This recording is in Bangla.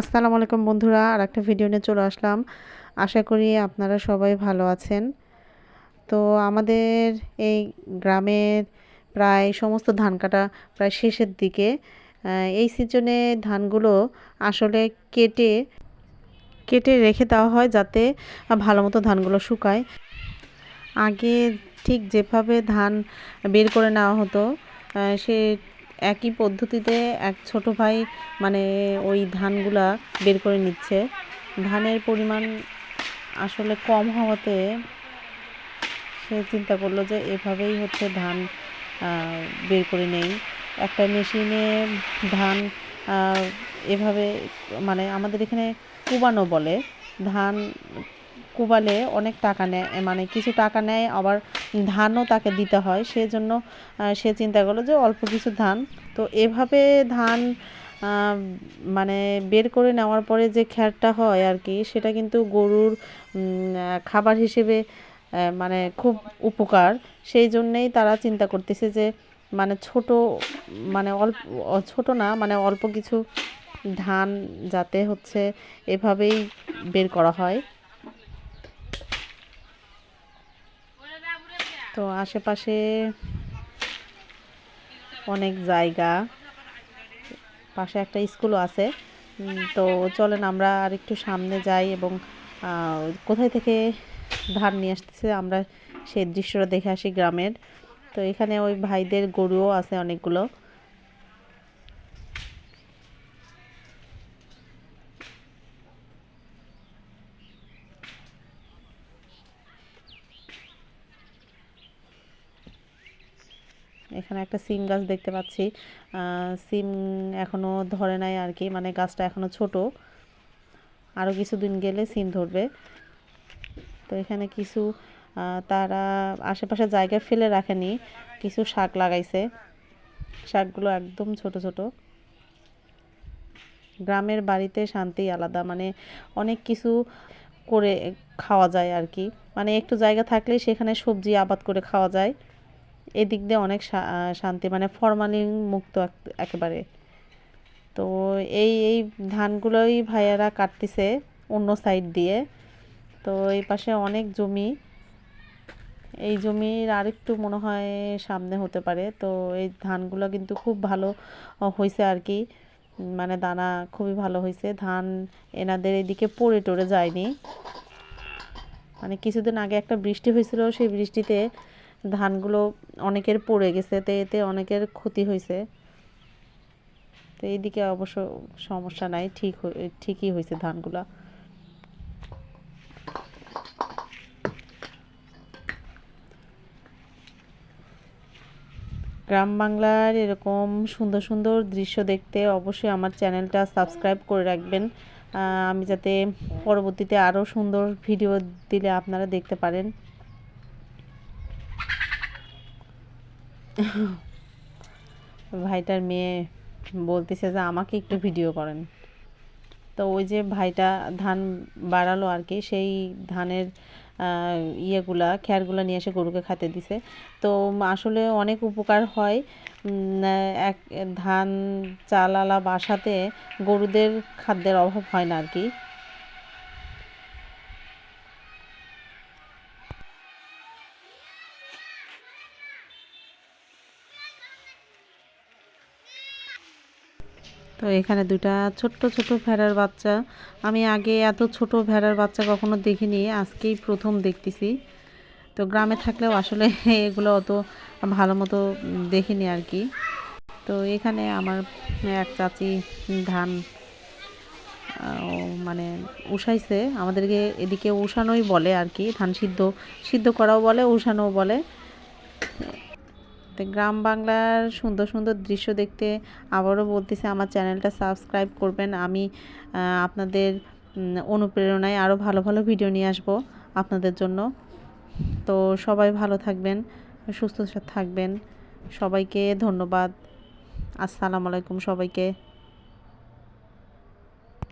আসসালামু আলাইকুম বন্ধুরা আর একটা ভিডিও নিয়ে চলে আসলাম। আশা করি আপনারা সবাই ভালো আছেন। তো আমাদের এই গ্রামের প্রায় সমস্ত ধান কাটা প্রায় শেষের দিকে এই সিজনে ধানগুলো আসলে কেটে কেটে রেখে দেওয়া হয় যাতে ভালো মতো ধানগুলো শুকায়। আগে ঠিক যেভাবে ধান বের করে নেওয়া হতো সে একই পদ্ধতিতে এক ছোট ভাই মানে ওই ধানগুলা বের করে নিচ্ছে। ধানের পরিমাণ আসলে কম হওয়াতে সে চিন্তা করল যে এভাবেই হচ্ছে ধান বের করে নেই। একটা মেশিনে ধান এভাবে মানে আমাদের এখানে কুবানো বলে। ধান কুবালে অনেক টাকা নেয় মানে কিছু টাকা নেয়, আবার ধানও তাকে দিতে হয়। সেজন্য সে চিন্তা করল যে অল্প কিছু ধান। তো এভাবে ধান মানে বের করে নেওয়ার পরে যে খ্যারটা হয় আর কি, সেটা কিন্তু গরুর খাবার হিসেবে মানে খুব উপকার। সেই জন্যেই তারা চিন্তা করতেছে যে মানে ছোট মানে অল্প ছোট না মানে অল্প কিছু ধান যাতে হচ্ছে এভাবেই বের করা হয়। তো আশেপাশে অনেক জায়গা। পাশে একটা স্কুলও আছে। তো চলেন আমরা আর একটু সামনে যাই এবং কোথায় থেকে ধান নিয়ে আসতেছে আমরা সেই দৃশ্যটা দেখে আসি গ্রামের। তো এখানে ওই ভাইদের গরুও আছে অনেকগুলো। এখানে একটা সিম গাছ দেখতে পাচ্ছি। সিম এখনও ধরে নাই আর কি মানে গাছটা এখনও ছোট। আরও কিছুদিন গেলে সিম ধরবে। তো এখানে কিছু তারা আশেপাশে জায়গায় ফেলে রাখেনি, কিছু শাক লাগাইছে। শাকগুলো একদম ছোট ছোট। গ্রামের বাড়িতে শান্তি আলাদা মানে অনেক কিছু করে খাওয়া যায় আর কি। মানে একটু জায়গা থাকলেই সেখানে সবজি আবাদ করে খাওয়া যায়। এদিক দিয়ে অনেক শান্তি মানে ফরমালিন মুক্ত একেবারে। তো এই এই ধানগুলোই ভাইয়ারা কাটতেছে অন্য সাইড দিয়ে। তো এই পাশে অনেক জমি। এই জমির আরেকটু মনে হয় সামনে হতে পারে। তো এই ধানগুলো কিন্তু খুব ভালো হয়েছে আর কি। মানে দানা খুবই ভালো হয়েছে ধান এনাদের এদিকে পড়ে টরে যায়নি। মানে কিছুদিন আগে একটা বৃষ্টি হয়েছিল সেই বৃষ্টিতে ধানগুলো অনেকের পড়ে গেছে, তো এতে অনেকের ক্ষতি হয়েছে। তো এইদিকে অবশ্য সমস্যা নাই, ঠিক ঠিকই হয়েছে ধানগুলা। গ্রাম বাংলার এরকম সুন্দর সুন্দর দৃশ্য দেখতে অবশ্যই আমার চ্যানেলটা সাবস্ক্রাইব করে রাখবেন। আমি যাতে পরবর্তীতে আরও সুন্দর ভিডিও দিলে আপনারা দেখতে পারেন। ভাইটার মেয়ে বলতেছে যে আমাকে একটু ভিডিও করেন। তো ওই যে ভাইটা ধান বাড়ালো আর কি, সেই ধানের ইয়েগুলা খ্যারগুলো নিয়ে এসে গরুকে খাতে দিছে। তো আসলে অনেক উপকার হয় এক ধান চালালা বাসাতে গরুদের খাদ্যের অভাব হয় না আর কি। তো এখানে দুটা ছোট্ট ছোট ভেড়ার বাচ্চা। আমি আগে এত ছোট ভেড়ার বাচ্চা কখনো দেখিনি, আজকেই প্রথম দেখতেছি। তো গ্রামে থাকলেও আসলে এগুলো অত ভালো মতো দেখিনি আর কি। তো এখানে আমার এক চাচি ধান মানে উষাইছে। আমাদেরকে এদিকে উষানোই বলে আর কি, ধান সিদ্ধ সিদ্ধ করাও বলে, উষানোও বলে। তো গ্রাম বাংলার সুন্দর সুন্দর দৃশ্য দেখতে আবারও বলতেছে, আমার চ্যানেলটা সাবস্ক্রাইব করবেন। আমি আপনাদের অনুপ্রেরণায় আরও ভালো ভালো ভিডিও নিয়ে আসব আপনাদের জন্য। তো সবাই ভালো থাকবেন, সুস্থ থাকবেন। সবাইকে ধন্যবাদ। আসসালামু আলাইকুম সবাইকে।